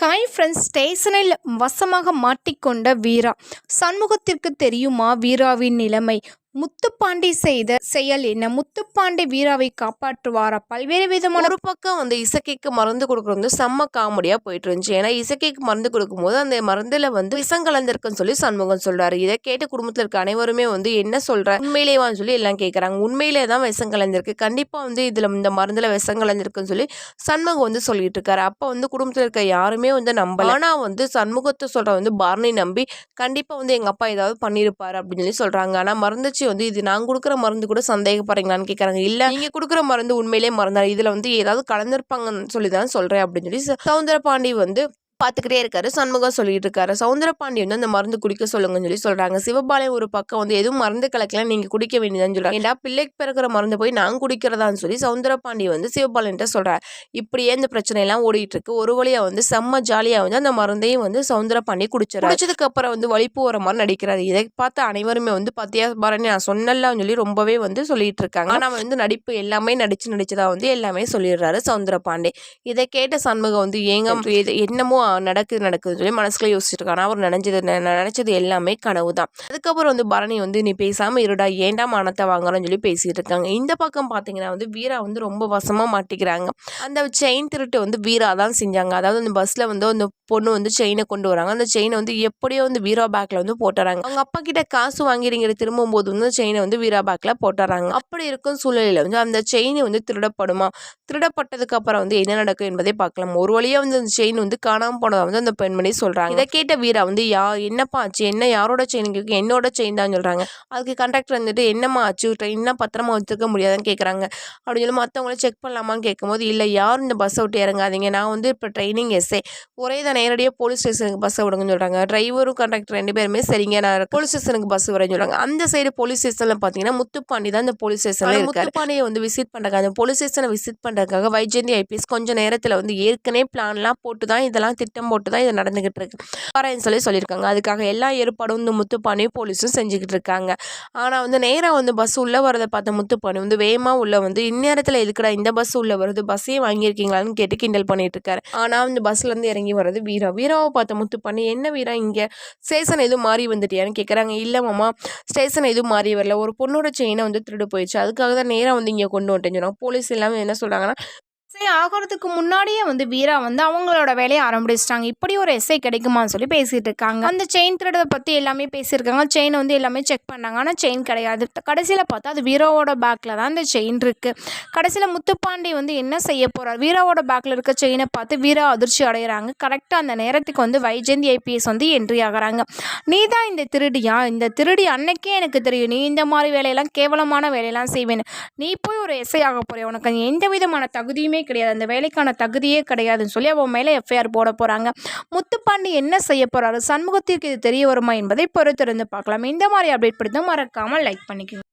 Hi friends ஸ்டேஷனில் வசமாக மாட்டிக்கொண்ட வீரா. சண்முகத்திற்கு தெரியுமா வீராவின் நிலைமை? முத்துப்பாண்டி செய்த செயல் என்ன? முத்துப்பாண்டி வீராவை காப்பாற்றுவாரா? பல்வேறு விதமான ஒரு பக்கம் வந்து இசக்கைக்கு மருந்து கொடுக்குறது வந்து செம்ம காமெடியாக போயிட்டு இருந்துச்சு. ஏன்னா இசக்கைக்கு மருந்து கொடுக்கும்போது அந்த மருந்தில் வந்து விஷம் கலந்திருக்குன்னு சொல்லி சண்முகம் சொல்றாரு. இதை கேட்டு குடும்பத்தில் இருக்க அனைவருமே வந்து என்ன சொல்ற? உண்மையிலேவான்னு சொல்லி எல்லாம் கேட்குறாங்க உண்மையிலே தான் விஷம் கலந்திருக்கு. கண்டிப்பாக வந்து இதில் இந்த மருந்தில் விஷம் கலந்திருக்குன்னு சொல்லி சண்முகம் வந்து சொல்லிட்டு இருக்காரு. அப்ப வந்து குடும்பத்தில் இருக்க யாருமே வந்து நம்பல. ஆனா வந்து சண்முகத்தை சொல்ற வந்து பாரணி நம்பி கண்டிப்பாக வந்து எங்கள் அப்பா ஏதாவது பண்ணியிருப்பாரு அப்படின்னு சொல்லி சொல்கிறாங்க ஆனால் மருந்துச்சு வந்து இது நான் கொடுக்குற மருந்து கூட சந்தேகப்படுறீங்களான்னு கேட்குறாங்க இல்லை நீங்கள் கொடுக்குற மருந்து உண்மையிலே மருந்தா. இதில் வந்து ஏதாவது கலந்துருப்பாங்கன்னு சொல்லி தான் சொல்கிறேன் அப்படின்னு சொல்லி சவுந்தர பாண்டி வந்து பார்த்துக்கிட்டே இருக்காரு சண்முகம் சொல்லிட்டு இருக்காரு. சௌந்தரபாண்டி வந்து அந்த மருந்து குடிக்க சொல்லுங்கன்னு சொல்லி சொல்றாங்க. சிவபாளையம் ஒரு பக்கம் வந்து எதுவும் மருந்து கலக்கலாம் நீங்க குடிக்க வேண்டியதுன்னு சொல்றாங்க. ஏன்டா பிள்ளைக்கு பிறக்கிற மருந்து போய் நான் குடிக்கிறதான்னு சொல்லி சௌந்தரபாண்டி வந்து சிவபாளையன்ட்ட சொல்றாரு. இப்படியே இந்த பிரச்சனை எல்லாம் ஓடிட்டு இருக்கு. ஒரு வழியா வந்து செம்ம ஜாலியா வந்து அந்த மருந்தையும் வந்து சௌந்தரபாண்டி குடிச்சாரு குடிச்சதுக்கு அப்புறம் வந்து வலிப்பு வர மாதிரி நடிக்கிறாரு. இதை பார்த்து அனைவருமே வந்து பத்தியா பாருன்னு நான் சொன்னலாம் சொல்லி ரொம்பவே வந்து சொல்லிட்டு இருக்காங்க. ஆனா வந்து நடிப்பு எல்லாமே நடிச்சு நடிச்சதா வந்து எல்லாமே சொல்லிடுறாரு சௌந்தரபாண்டி இதை கேட்ட சண்முகம் வந்து ஏங்க என்னமோ நடக்குது நடக்குதுன்னு சொல்லி மனசுக்குள்ள யோசிச்சுட்டு இருக்கான் அவர் நினைஞ்சது நெ- நினைச்சது எல்லாமே கனவு தான் அதுக்கப்புறம் வந்து பரணி வந்து நீ பேசாம இருடா ஏன்டா மானத்தை வாங்குறன்னு சொல்லி பேசிட்டு இருக்காங்க இந்த பக்கம் பார்த்தீங்கன்னா வந்து வீரா வந்து ரொம்ப வசமா மாட்டிக்கிறாங்க. அந்த செயின் திருட்டு வந்து வீரா தான் செஞ்சாங்க. அதாவது அந்த பஸ்ல வந்து அந்த பொண்ணு வந்து செயினை கொண்டு வராங்க. அந்த செயினை வந்து எப்படியோ வந்து வீரா பேக்ல வந்து போட்டுறாங்க. அவங்க அப்பா கிட்ட காசு வாங்கிறீங்க திரும்பும் போது வந்து செயினை வந்து வீரா பேக்ல போட்டுறாங்க. அப்படி இருக்கும் சூழ்நிலையில வந்து அந்த செயின் வந்து திருடப்படுமா? திருடப்பட்டதுக்கு அப்புறம் வந்து என்ன நடக்கும் என்பதை பார்க்கலாம். ஒரு வழியா வந்து அந்த செயின் வந்து போனதா வந்து அந்த பெண்மணி சொல்றாங்க. இதை கேட்ட வீரா வந்து யா என்னப்பா ஆச்சு? என்ன யாரோட செயின் கேட்கு என்னோட செயின் தான் சொல்றாங்க. அதுக்கு கண்டக்டர் வந்துட்டு என்னம்மா ஆச்சு? ட்ரெயின்னா பத்திரமா வச்சுருக்க முடியாதுன்னு கேட்குறாங்க அப்படின்னு சொல்லி மற்றவங்கள செக் பண்ணலாமான்னு கேட்கும்போது இல்லை யாரும் இந்த பஸ்ஸை விட்டு இறங்காதீங்க. நான் வந்து இப்போ ட்ரைனிங் எஸ்ஏ ஒரே தான் நேரடியாக போலீஸ் ஸ்டேஷனுக்கு பஸ்ஸை விடுங்கன்னு சொல்கிறாங்க டிரைவரும் கண்டக்டர் ரெண்டு பேருமே சரிங்க நான் போலீஸ் ஸ்டேஷனுக்கு பஸ் வரேன்னு சொல்கிறாங்க அந்த சைடு போலீஸ் ஸ்டேஷனில் பார்த்தீங்கன்னா முத்துப்பாண்டி தான் இந்த போலீஸ் ஸ்டேஷனில் முத்துப்பாண்டியை வந்து விசிட் பண்ணுறாங்க அந்த போலீஸ் ஸ்டேஷனை விசிட் பண்ணுறதுக்காக வைஜெயந்தி ஐபிஎஸ் கொஞ்சம் நேரத்தில் வந்து ஏற்கனவே பிளான்லாம் போட்டு தான் இதெல்லாம் திட்டம் போட்டு தான் இது நடந்துகிட்டு இருக்கு. வரேன்னு சொல்லி சொல்லியிருக்காங்க. அதுக்காக எல்லா ஏற்பாடும் இந்த முத்துப்பாண்டியும் போலீஸும் செஞ்சுக்கிட்டு இருக்காங்க. ஆனால் வந்து நேராக வந்து பஸ் உள்ளே வரதை பார்த்த முத்துப்பாண்டி வந்து வேகமாக உள்ள வந்து இந்நேரத்தில் எதுக்குடா இந்த பஸ் உள்ளே வருது? பஸ்ஸே வாங்கியிருக்கீங்களான்னு கேட்டு கிண்டல் பண்ணிட்டு இருக்காரு. ஆனால் வந்து பஸ்லேருந்து இறங்கி வர்றது வீரா. வீராவை பார்த்த முத்துப்பாண்டி என்ன வீரா இங்கே? ஸ்டேஷன் எதுவும் மாறி வந்துட்டியான்னு கேட்குறாங்க இல்லை மாமா ஸ்டேஷன் எதுவும் மாறி வரல. ஒரு பொண்ணோட செயினை வந்து திருடு போயிடுச்சு. அதுக்காக தான் நேராக வந்து இங்கே கொண்டு வந்துட்டேன்னு சொன்னாங்க. போலீஸ் எல்லாமே என்ன சொல்கிறாங்கன்னா ஆகிறதுக்கு முன்னாடியே வந்து வீரா வந்து அவங்களோட வேலையை ஆரம்பிச்சிட்டாங்க. இப்படி ஒரு எஸ்ஐ கிடைக்குமான்னு சொல்லி பேசிட்டு இருக்காங்க. அந்த செயின் திருடதை பற்றி எல்லாமே பேசியிருக்காங்க. செயின் வந்து எல்லாமே செக் பண்ணாங்க. ஆனால் செயின் கிடையாது. கடைசியில் பார்த்தா அது வீராவோட பேக்கில் தான் அந்த செயின் இருக்கு. கடைசியில் முத்துப்பாண்டி வந்து என்ன செய்ய போறார்? வீராவோட பேக்கில் இருக்க செயினை பார்த்து வீரா அதிர்ச்சி அடைகிறாங்க கரெக்டாக அந்த நேரத்துக்கு வந்து வைஜெயந்தி ஐபிஎஸ் வந்து என்ட்ரி ஆகுறாங்க. நீ தான் இந்த திருடியா? இந்த திருடி அன்னைக்கே எனக்கு தெரியும். நீ இந்த மாதிரி வேலையெல்லாம் கேவலமான வேலையெல்லாம் செய்வேன்னு. நீ போய் ஒரு எஸ்ஐ ஆக போறிய? உனக்கு எந்த விதமான தகுதியுமே கிடையாது. அந்த வேலைக்கான தகுதியே கிடையாதுன்னு சொல்லி அவன் மேலே எஃப்ஐஆர் போட போகிறாங்க முத்துப்பாண்டி என்ன செய்ய போகிறாரு சண்முகத்திற்கு இது தெரிய வருமா என்பதை பொறுத்திருந்து பார்க்கலாம். இந்த மாதிரி அப்டேட் பிடித்தா மறக்காமல் லைக் பண்ணிக்கோங்க.